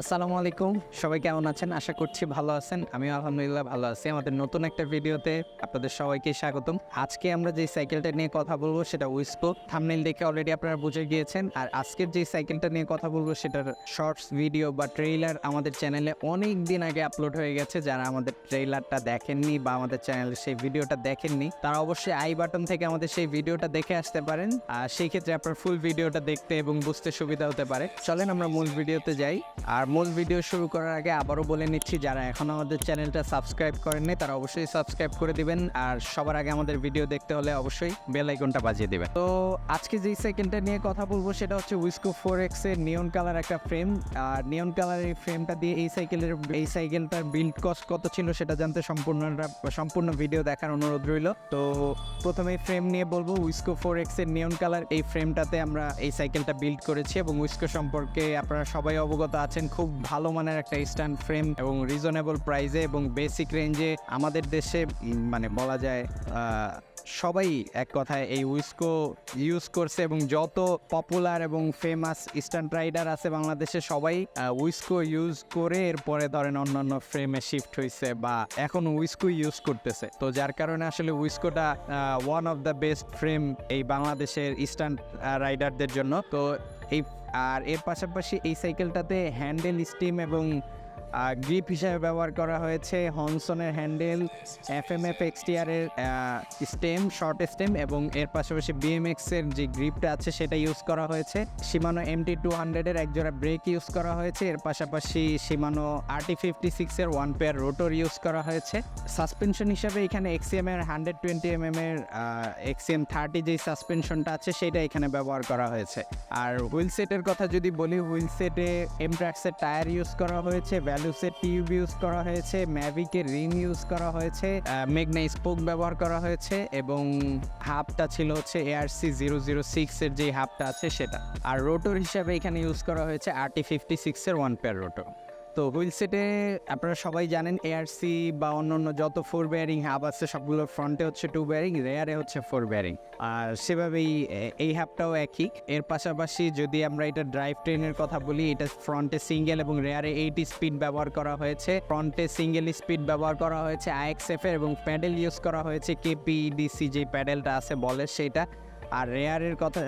আসসালামু আলাইকুম। সবাই কেমন আছেন? আশা করছি ভালো আছেন। আমি আলহামদুলিল্লাহ ভালো আছি। আমাদের নতুন একটা ভিডিওতে আপনাদের সবাইকে স্বাগতম। আজকে আমরা যে সাইকেলটা নিয়ে কথা বলব সেটা উইস্কো থামনেল দেখে অলরেডি আপনারা বুঝে গিয়েছেন। আর আজকের যে সাইকেলটা নিয়ে কথা বলব সেটার শর্টস ভিডিও বা ট্রেইলার আমাদের চ্যানেলে অনেক দিন আগে আপলোড হয়ে গেছে। যারা আমাদের ট্রেইলারটা দেখেননি বা আমাদের চ্যানেলে সেই ভিডিওটা দেখেননি, তারা অবশ্যই আই বাটন থেকে আমাদের সেই ভিডিওটা দেখে আসতে পারেন। আর সেই ক্ষেত্রে আপনার ফুল ভিডিওটা দেখতে এবং বুঝতে সুবিধা হতে পারে। চলেন আমরা মূল ভিডিওতে যাই। আর মূল ভিডিও শুরু করার আগে আবারও বলে নিচ্ছি, যারা এখন আমাদের চ্যানেলটা সাবস্ক্রাইব করেননি, তারা অবশ্যই সাবস্ক্রাইব করে দিবেন। আর সবার আগে আমাদের ভিডিও দেখতে হলে অবশ্যই বেল আইকনটা বাজিয়ে দিবেন। তো আজকে যেই সাইকেলটা নিয়ে কথা বলব, সেটা হচ্ছে উইস্কো ফোর এক্সের নিয়ন কালার একটা ফ্রেম আর নিয়ন কালার এই ফ্রেমটা দিয়ে এই সাইকেলের এই সাইকেলটার বিল্ড কস্ট কত ছিল সেটা জানতে সম্পূর্ণ সম্পূর্ণ ভিডিও দেখার অনুরোধ রইল। তো প্রথমে ফ্রেম নিয়ে বলব উইস্কো ফোর এক্সের নিয়ন কালার এই ফ্রেমটাতে আমরা এই সাইকেলটা বিল্ড করেছি এবং উইস্কো সম্পর্কে আপনারা সবাই অবগত আছেন খুব ভালো মানের একটা স্ট্যান্ড ফ্রেম এবং রিজনেবল প্রাইসে এবং বেসিক রেঞ্জে আমাদের দেশে মানে বলা যায় সবাই এক কথায় এই উইস্কো ইউজ করছে এবং যত পপুলার এবং ফেমাস স্ট্যান্ড রাইডার আছে বাংলাদেশে, সবাই উইস্কো ইউজ করে এরপরে ধরেন অন্যান্য ফ্রেমে শিফট হয়েছে বা এখন উইস্কো ইউজ করতেছে। তো যার কারণে আসলে উইস্কোটা one of the best frame এই বাংলাদেশের স্ট্যান্ড রাইডারদের জন্য। তো এই আর এর পাশাপাশি এই সাইকেলটাতে হ্যান্ডেল স্টিম এবং গ্রিপ হিসাবে ব্যবহার করা হয়েছে হনসনের হ্যান্ডেল এফ এম এফ এক্সটিআরের স্টেম, শর্ট স্টেম এবং এর পাশাপাশি বিএমএক্স এর যে গ্রিপটা আছে সেটা ইউজ করা হয়েছে। সীমানো এমটি টু হান্ড্রেডের একজোড়া ব্রেক ইউজ করা হয়েছে। এর পাশাপাশি সীমানো আরটি ফিফটি সিক্সের ওয়ান পেয়ার রোটর ইউজ করা হয়েছে। সাসপেনশন হিসাবে এখানে এক্সিএম এর হান্ড্রেড টোয়েন্টি এম এম এর এক্সিএম থার্টি যে সাসপেনশনটা আছে সেটা এখানে ব্যবহার করা হয়েছে। আর হুইল সেটের কথা যদি বলি হুইল সেটে এমট্রাক্সের টায়ার ইউজ করা হয়েছে ভ্যালুসের টিউব ইউজ করা হয়েছে ম্যাভিকের রিং ইউজ করা হয়েছে মেগনা স্পোক ব্যবহার করা হয়েছে এবং হাফটা ছিল হচ্ছে এআরসি জিরো জিরো সিক্সের যে হাফটা আছে সেটা। আর রোটর হিসাবে এখানে ইউজ করা হয়েছে আরটি ফিফটি সিক্সের ওয়ান পেয়ার রোটর তো হুইল সেটে আপনারা সবাই জানেন এআরসি বা অন্য অন্য যত ফোর বেয়ারিং হাব আছে সবগুলোর ফ্রন্টে হচ্ছে টু বেয়ারিং রেয়ারে হচ্ছে ফোর বেয়ারিং আর সেভাবেই এই হাবটাও একই। এর পাশাপাশি যদি আমরা এটা ড্রাইভ ট্রেনের কথা বলি, এটা ফ্রন্টে সিঙ্গেল এবং রেয়ারে এইটি স্পিড ব্যবহার করা হয়েছে। ফ্রন্টে সিঙ্গেল স্পিড ব্যবহার করা হয়েছে আইএক্সএফ এবং প্যাডেল ইউজ করা হয়েছে কেপিডিসি যে প্যাডেলটা আছে বলে সেটা। আর রেয়ারের কথা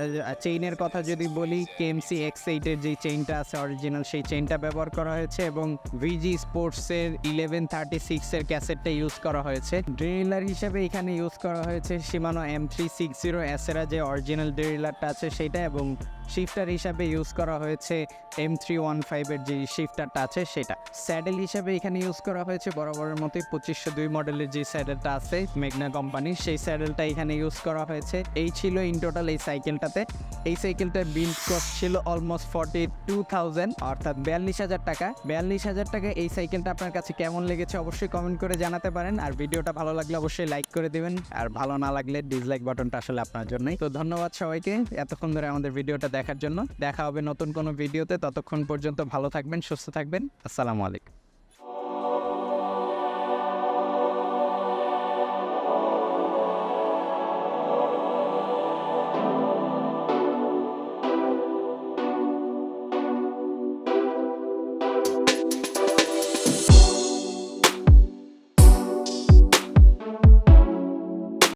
চেইনের কথা যদি বলি কেএমসি এক্স এইটের যে চেইনটা আছে অরিজিনাল সেই চেইনটা ব্যবহার করা হয়েছে এবং ভিজি স্পোর্টসের ইলেভেন থার্টি সিক্সের ক্যাসেটটা ইউজ করা হয়েছে। ড্রিলার হিসেবে এখানে ইউজ করা হয়েছে Shimano M three six zero এসেরা যে অরিজিনাল ড্রিলারটা আছে সেটা এবং শিফটার হিসাবে ইউজ করা হয়েছে এম থ্রি ওয়ান ফাইভের যে শিফটারটা আছে সেটা। স্যাডেল হিসাবে এখানে ইউজ করা হয়েছে বরাবরের মতোই পঁচিশশো দুই মডেলের যে স্যাডেলটা আছে মেঘনা কোম্পানির সেই স্যাডেলটা এখানে ইউজ করা হয়েছে। এই ছিল ইন টোটাল এই সাইকেলটাতে এই সাইকেলটার বিল্ড কস্ট ছিল অলমোস্ট ফর্টি টু থাউজেন্ড অর্থাৎ বিয়াল্লিশ হাজার টাকা। বিয়াল্লিশ হাজার টাকা এই সাইকেলটা আপনার কাছে কেমন লেগেছে অবশ্যই কমেন্ট করে জানাতে পারেন। আর ভিডিওটা ভালো লাগলে অবশ্যই লাইক করে দিবেন। আর ভালো না লাগলে ডিসলাইক বাটনটা আসলে আপনার জন্যই। তো ধন্যবাদ সবাইকে এতক্ষণ ধরে আমাদের ভিডিওটা দেখার জন্য। দেখা হবে নতুন কোনো ভিডিওতে। ততক্ষণ পর্যন্ত ভালো থাকবেন, সুস্থ থাকবেন। আসসালামু আলাইকুম।